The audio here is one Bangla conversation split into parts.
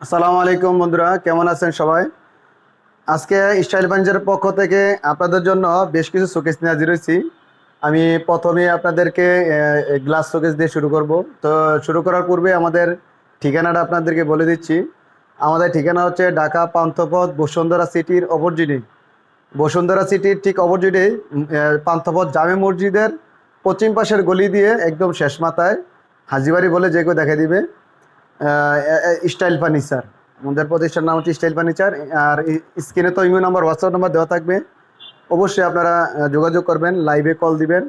আসসালামু আলাইকুম বন্ধুরা, কেমন আছেন সবাই? আজকে স্টাইল পাঞ্জের পক্ষ থেকে আপনাদের জন্য বেশ কিছু শোকেস নিয়ে হাজির হয়েছি। আমি প্রথমে আপনাদেরকে গ্লাস শোকেস দিয়ে শুরু করব। তো শুরু করার পূর্বে আমাদের ঠিকানাটা আপনাদেরকে বলে দিচ্ছি। আমাদের ঠিকানা হচ্ছে ঢাকা, পান্থপথ, বসুন্ধরা সিটির অপরজিটে বসুন্ধরা সিটির ঠিক অপরজিটে পান্থপথ জামে মসজিদের পশ্চিম পাশের গলি দিয়ে একদম শেষ মাথায় হাজিবাড়ি বলে যে কেউ দেখে দিবে। Style furniture. আমাদের প্রতিষ্ঠানের নাম হচ্ছে স্টাইল ফার্নিচার। আর স্ক্রিনে তো ইমেল নাম্বার হোয়াটসঅ্যাপ নাম্বার দেওয়া থাকবে। অবশ্যই আপনারা যোগাযোগ করবেন লাইভে কল দিবেন।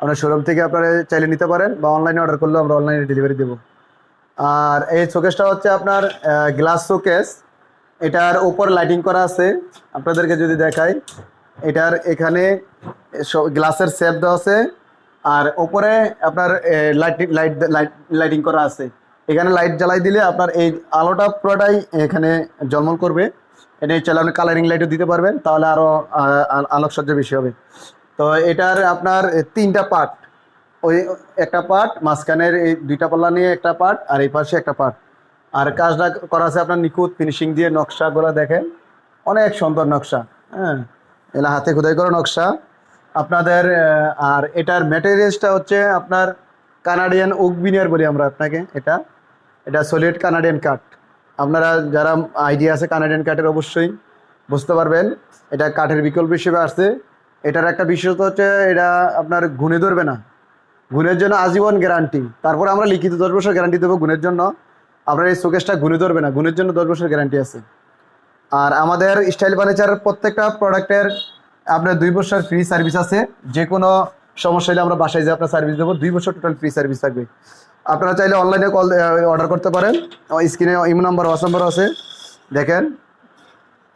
আপনার শোরুম থেকে আপনারা চাইলে নিতে পারেন বা অনলাইনে অর্ডার করলেও আমরা অনলাইনে ডেলিভারি দেবো। আর এই শোকেসটা হচ্ছে আপনার গ্লাস শোকেস এটার উপর লাইটিং করা আছে। আপনাদেরকে যদি দেখাই, এটার এখানে গ্লাসের শেপ দেওয়া আছে। আর ওপরে আপনার লাইট লাইট লাইটিং করা আছে। এখানে লাইট জ্বালাই দিলে আপনার এই আলোটা পুরোটাই এখানে জলমল করবে। এটা চাইলে আপনি কালারিং লাইটও দিতে পারবেন, তাহলে আরও আলোকসজ্জা বেশি হবে। তো এটার আপনার তিনটা পার্ট ওই একটা পার্ট মাঝখানের এই দুইটা পাল্লা নিয়ে একটা পার্ট আর এই পাশে একটা পার্ট আর কাজটা করা আছে আপনার নিখুঁত ফিনিশিং দিয়ে নকশাগুলো দেখেন। অনেক সুন্দর নকশা হ্যাঁ। এলা হাতে খোদাই করা নকশা। আপনাদের আর এটার ম্যাটেরিয়ালসটা হচ্ছে আপনার কানাডিয়ান ওক বিনিয়ার বলি আমরা আপনাকে, এটা। এটা সলিড কানাডিয়ান কাঠ আপনারা যারা আইডিয়া আছে কানাডিয়ান কাঠের অবশ্যই বুঝতে পারবেন, এটা কাঠের বিকল্প হিসেবে আসছে। এটার একটা বিশেষত হচ্ছে এটা আপনার গুণে ধরবে না। গুণের জন্য আজীবন গ্যারান্টি তারপর আমরা লিখিত দশ বছর গ্যারান্টি দেবো গুণের জন্য। আপনার এই শোকেসটা গুণে ধরবে না। গুণের জন্য দশ বছর গ্যারান্টি আছে। আর আমাদের স্টাইল ফার্নিচার প্রত্যেকটা প্রোডাক্টের আপনার দুই বছর ফ্রি সার্ভিস আছে। যে কোনো সমস্যা হলে আমরা বাসায় যে আপনার সার্ভিস দেবো। দুই বছর টোটাল ফ্রি সার্ভিস থাকবে। আপনারা চাইলে অনলাইনে কল অর্ডার করতে পারেন। স্ক্রিনে ইমো নাম্বার ওয়াস নাম্বার আছে। দেখেন,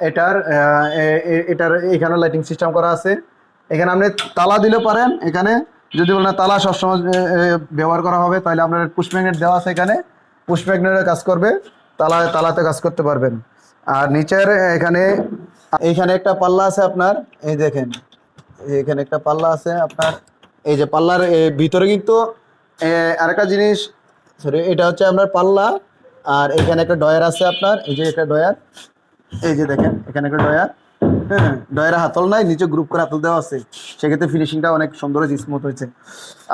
এটার এটার এখানে লাইটিং সিস্টেম করা আছে। এখানে আপনি তালা দিলে পারেন। এখানে যদি বলেন তালা সবসময় ব্যবহার করা হবে, তাহলে আপনার পুশ ম্যাগনেট দেওয়া আছে এখানে। পুশ ম্যাগনেটের কাজ করবে তালা তালাতে কাজ করতে পারবেন। আর নিচের, এখানে এইখানে একটা পাল্লা আছে আপনার। এই দেখেন, এখানে একটা পাল্লা আছে আপনার। এই যে পাল্লার ভিতরে কিন্তু আরেকটা জিনিস সরি এটা হচ্ছে আপনার পাল্লা, আর এখানে একটা ডয়ার আছে আপনার, এই যে একটা ডয়ার, এই যে দেখেন, এখানে একটা ডয়ার হ্যাঁ ডয়ারে হাতল নাই, নিচে গ্রুপ করে হাতল দেওয়া আছে, সেক্ষেত্রে ফিনিশিংটা অনেক সুন্দর হয়েছে স্মুথ হয়েছে।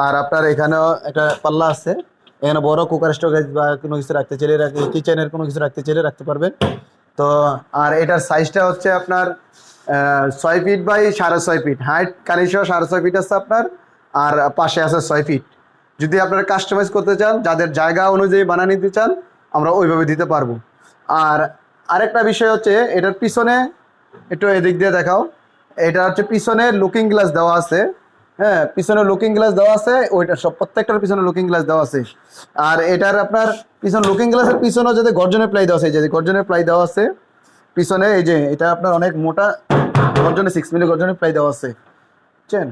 আর আপনার এখানেও একটা পাল্লা আছে, এখানে বড় কুকার স্টোরেজ বা কোনো কিছু রাখতে চাইলে কিচেনের কোনো কিছু রাখতে চাইলে রাখতে পারবেন। তো, আর এটার সাইজটা হচ্ছে আপনার ছয় ফিট বাই সাড়ে ছয় ফিট হাইট কানিসহ সাড়ে ছয় ফিট আছে আপনার, আর পাশে আছে ছয় ফিট যদি আপনারা কাস্টমাইজ করতে চান, যাদের জায়গা অনুযায়ী বানিয়ে নিতে চান, আমরা ওইভাবে দিতে পারব। আর আরেকটা বিষয় হচ্ছে, এটার পিছনে একটু এদিক দিয়ে দেখাও। এটা হচ্ছে পিছনে লুকিং গ্লাস দেওয়া আছে। হ্যাঁ পিছনে লুকিং গ্লাস দেওয়া আছে, ওইটা সব প্রত্যেকটার পিছনে লুকিং গ্লাস দেওয়া আছে। আর এটার আপনার পিছনে লুকিং গ্লাসের পিছনেও যাতে গর্জনের প্লাই দেওয়া আছে, এই যে গর্জনের প্লাই দেওয়া আছে, পিছনে এই যে, এটা আপনার অনেক মোটা গর্জনে সিক্স মিলি গর্জনের প্লাই দেওয়া আছে। বুঝছেন?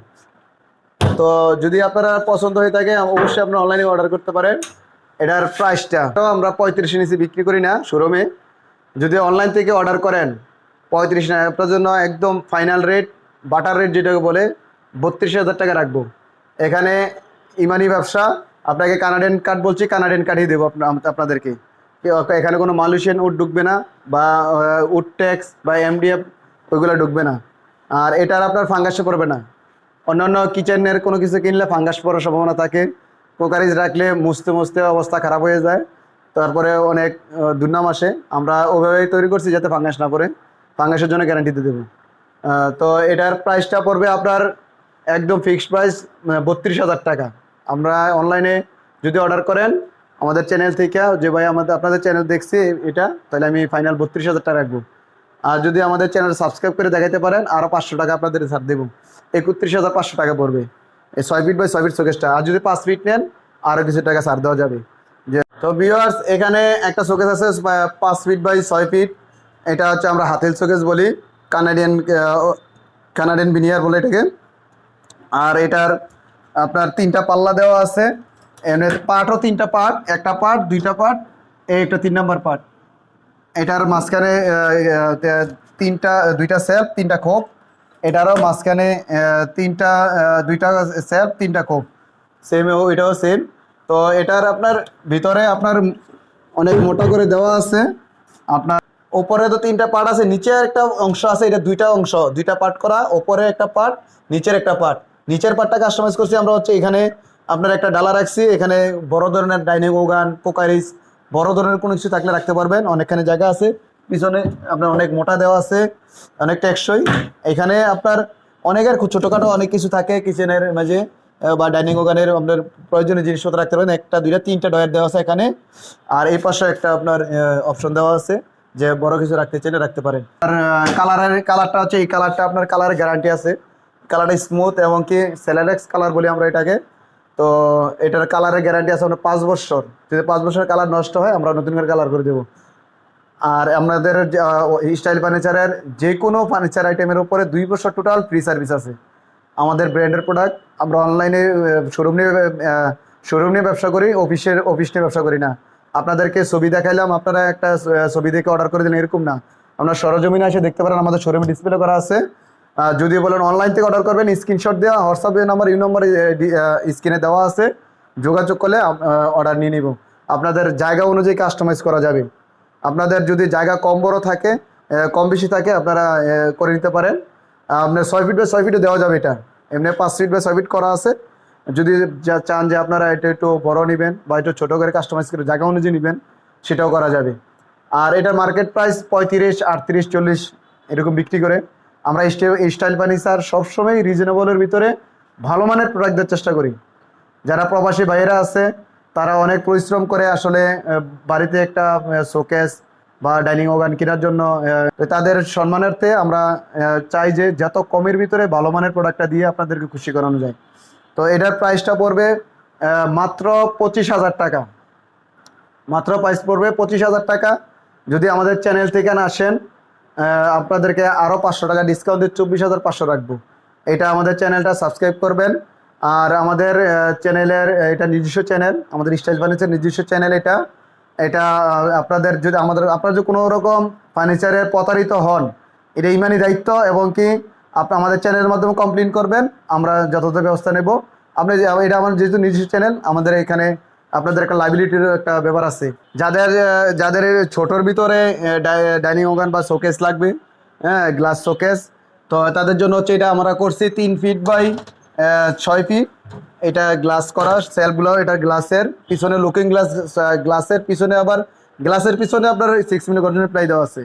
তো যদি আপনারা পছন্দ হয়ে থাকে, অবশ্যই আপনারা অনলাইনে অর্ডার করতে পারেন। এটার প্রাইসটা আমরা পঁয়ত্রিশ নিচে বিক্রি করি না শোরুমে যদি অনলাইন থেকে অর্ডার করেন, পঁয়ত্রিশ আপনার জন্য একদম ফাইনাল রেট বাটার রেট যেটাকে বলে, বত্রিশ হাজার টাকা রাখব। এখানে ইমানি ব্যবসা, আপনাকে কানাডিয়ান কার্ড বলছি কানাডিয়ান কার্ডই দেবো আপনা- আপনাদেরকে। এখানে কোনো মালয়েশিয়ান উড ঢুকবে না, বা উড ট্যাক্স বা এমডিএফ ওইগুলো ঢুকবে না। আর এটার আপনার ফাঙ্গাসে পড়বে না। অন্যান্য কিচেনের কোনো কিছু কিনলে ফাঙ্গাস পড়ার সম্ভাবনা থাকে। কোকারিজ রাখলে মুছতে মুছতে অবস্থা খারাপ হয়ে যায়। তারপরে অনেক দুর্নাম আসে। আমরা ওভাবেই তৈরি করছি যাতে ফাঙ্গাস না পড়ে। ফাঙ্গাসের জন্য গ্যারান্টি দিয়ে দেবো। তো এটার প্রাইসটা পড়বে আপনার একদম ফিক্সড প্রাইস বত্রিশ হাজার টাকা। আমরা অনলাইনে যদি অর্ডার করেন, আমাদের চ্যানেল থেকে যে ভাই আমাদের, আপনাদের চ্যানেল দেখছি এটা, তাহলে আমি ফাইনাল বত্রিশ হাজার টাকা রাখব। আর যদি আমাদের চ্যানেল সাবস্ক্রাইব করে দেখাতে পারেন আরও পাঁচশো টাকা আপনাদের ছাড় দেবো। একত্রিশ হাজার পাঁচশো টাকা পড়বে। এই ছয় ফিট বাই ছয় ফিট শোকেসটা আর যদি পাঁচ ফিট নেন আরও কিছু টাকা ছাড় দেওয়া যাবে। যে তো ভিউয়ার্স এখানে একটা শোকেস আছে পাঁচ ফিট বাই ছয় ফিট এটা হচ্ছে আমরা হাতেল শোকেস বলি কানাডিয়ান কানাডিয়ান বিনিয়ার বলে এটাকে। আর এটার আপনার তিনটা পাল্লা দেওয়া আছে। এমনি পার্টও তিনটা পার্ট একটা পার্ট দুইটা পার্ট এই একটা তিন নাম্বার পার্ট এটার মাঝখানে তিনটা, দুইটা সেলফ তিনটা খোপ। এটারও মাঝখানে তিনটা দুইটা সেলফ তিনটা খোপ। সেম এটাও সেম তো এটার আপনার ভিতরে আপনার অনেক মোটা করে দেওয়া আছে। আপনার ওপরে তো তিনটা পার্ট আছে নিচে একটা অংশ আছে, এটা দুইটা অংশ, দুইটা পার্ট করা, ওপরে একটা পার্ট, নিচের একটা পার্ট। নিচের পার্টটা কাস্টমাইজ করছি, আমরা হচ্ছে এখানে আপনার একটা ডালা রাখছি, এখানে বড় ধরনের ডাইনিং, ওগান পোকারিস বড় ধরনের কোনো কিছু থাকলে রাখতে পারবেন, অনেকখানি জায়গা আছে। পিছনে আপনার অনেক মোটা দেওয়া আছে, অনেক টেকসই। এখানে আপনার অনেকের ছোটোখাটো অনেক কিছু থাকে কিচেনের মাঝে বা ডাইনিং ওগানের আপনার প্রয়োজনীয় জিনিসপত্র রাখতে পারেন একটা, দুইটা, তিনটা ডয়ার দেওয়া আছে এখানে। আর এই পাশে একটা আপনার অপশন দেওয়া আছে যে বড় কিছু রাখতে চাইলে রাখতে পারেন। আর কালারের কালারটা হচ্ছে, এই কালারটা আপনার কালারের গ্যারান্টি আছে। কালারটা স্মুথ এবং কি সেলারেক্স কালার বলি আমরা এটাকে। তো এটার কালারের গ্যারান্টি আছে আপনার পাঁচ বছর। যদি পাঁচ বছর কালার নষ্ট হয়, আমরা নতুন করে কালার করে দেবো। আর আপনাদের স্টাইল ফার্নিচারের যে কোনো ফার্নিচার আইটেমের উপরে দুই বছর টোটাল ফ্রি সার্ভিস আছে। আমাদের ব্র্যান্ডের প্রোডাক্ট আমরা অনলাইনে শোরুম নিয়ে শোরুম নিয়ে ব্যবসা করি অফিসের অফিস নিয়ে ব্যবসা করি না। আপনাদেরকে ছবি দেখাইলাম, আপনারা একটা ছবি দেখে অর্ডার করে দিলেন, এরকম না। আপনার সরজমিনে এসে দেখতে পারেন, আমাদের শোরুমে ডিসপ্লে করা আছে। যদি বলেন অনলাইন থেকে অর্ডার করবেন স্ক্রিনশট দেওয়া হোয়াটসঅ্যাপে নাম্বার ইউ নম্বর স্ক্রিনে দেওয়া আছে। যোগাযোগ করলে অর্ডার নিয়ে নিব। আপনাদের জায়গা অনুযায়ী কাস্টমাইজ করা যাবে। আপনাদের যদি জায়গা কম বড় থাকে কম বেশি থাকে, আপনারা করে নিতে পারেন। আপনার ছয় ফিট বাই ছয় ফিটে দেওয়া যাবে এটা। এমনি পাঁচ ফিট বাই ছয় ফিট করা আছে। যদি চান যে আপনারা এটা একটু বড় নেবেন বা একটু ছোটো করে কাস্টমাইজ করে জায়গা অনুযায়ী নেবেন, সেটাও করা যাবে। আর এটা মার্কেট প্রাইস পঁয়ত্রিশ, আটত্রিশ, চল্লিশ, এরকম বিক্রি করে। আমরা স্টাইল ফার্নিচার সবসময় রিজনেবলের ভিতরে ভালো মানের প্রোডাক্ট দেওয়ার চেষ্টা করি। যারা প্রবাসী ভাইয়েরা আছে, তারা অনেক পরিশ্রম করে আসলে বাড়িতে একটা শোকেস বা ডাইনিং ওগান কেনার জন্য তাদের সম্মানার্থে আমরা চাই যে যত কমের ভিতরে ভালো মানের প্রোডাক্টটা দিয়ে আপনাদেরকে খুশি করানো যায়। তো এটার প্রাইসটা পড়বে মাত্র পঁচিশ হাজার টাকা। মাত্র প্রাইস পড়বে পঁচিশ হাজার টাকা। যদি আমাদের চ্যানেল থেকে না আসেন আপনাদেরকে আরও পাঁচশো টাকা ডিসকাউন্ট দিয়ে চব্বিশ হাজার পাঁচশো রাখব। এটা আমাদের চ্যানেলটা সাবস্ক্রাইব করবেন। আর আমাদের চ্যানেলের এটা নিজস্ব চ্যানেল আমাদের স্টাইল ফার্নিচার নিজস্ব চ্যানেল এটা। এটা আপনাদের যদি আমাদের, আপনারা যদি কোনো রকম ফার্নিচারে প্রতারিত হন, এটা ইমানি দায়িত্ব এবং কি আপনি আমাদের চ্যানেলের মাধ্যমে কমপ্লেন করবেন, আমরা যথাযথ ব্যবস্থা নেব। আপনি এটা আমার যেহেতু নিজস্ব চ্যানেল আমাদের এখানে আপনাদের একটা লাইবিলিটির একটা ব্যাপার আছে। যাদের যাদের ছোটোর ভিতরে ডাইনিং ওগান বা শোকেস লাগবে হ্যাঁ গ্লাস শোকেস তো তাদের জন্য হচ্ছে এটা আমরা করছি তিন ফিট বাই ছয় ফিট এটা গ্লাস করা সেলগুলো এটা গ্লাসের পিছনে লুকিং গ্লাস গ্লাসের পিছনে আবার গ্লাসের পিছনে আপনার সিক্স মিনিট কন্টিনিউ প্লাই দেওয়া আছে।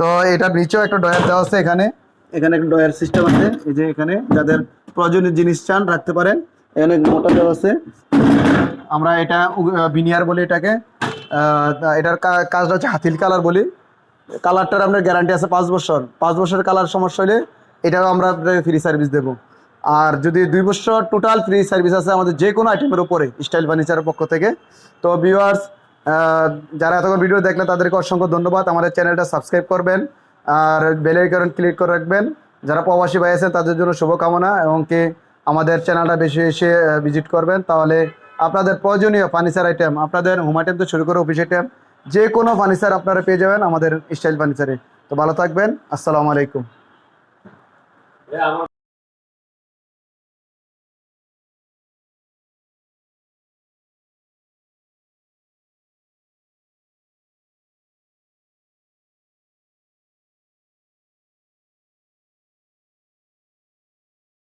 তো এটার নিচেও একটা ডয়ার দেওয়া আছে এখানে। এখানে একটা ডয়ার সিস্টেম আছে। এই যে এখানে যাদের প্রয়োজনীয় জিনিস চান, রাখতে পারেন। এখানে মোটা দেওয়া আছে। আমরা এটা বিনিয়ার বলি এটাকে। এটার কাজটা হচ্ছে হাতিল কালার বলি। কালারটার আপনার গ্যারান্টি আছে পাঁচ বছর। পাঁচ বছরের কালার সমস্যা হলে এটাও আমরা ফ্রি সার্ভিস দেবো। আর যদি দুই বছর টোটাল ফ্রি সার্ভিস আছে আমাদের যে কোনো আইটেমের উপরে স্টাইল ফার্নিচারের পক্ষ থেকে। তো ভিউয়ার্স যারা এতক্ষণ ভিডিও দেখলে তাদেরকে অসংখ্য ধন্যবাদ। আমাদের চ্যানেলটা সাবস্ক্রাইব করবেন আর বেল আইকন ক্লিক করে রাখবেন। যারা প্রবাসী ভাই আছেন, তাদের জন্য শুভকামনা এবং কি আমাদের চ্যানেলটা বেশি এসে ভিজিট করবেন, তাহলে আপনাদের প্রয়োজনীয় ফার্নিচার আইটেম আপনাদের হোম আইটেম তো শুরু করে অফিস আইটেম যে কোনো ফার্নিচার আপনারা পেয়ে যাবেন আমাদের স্টাইল ফার্নিচারে তো ভালো থাকবেন, আসসালামু আলাইকুম।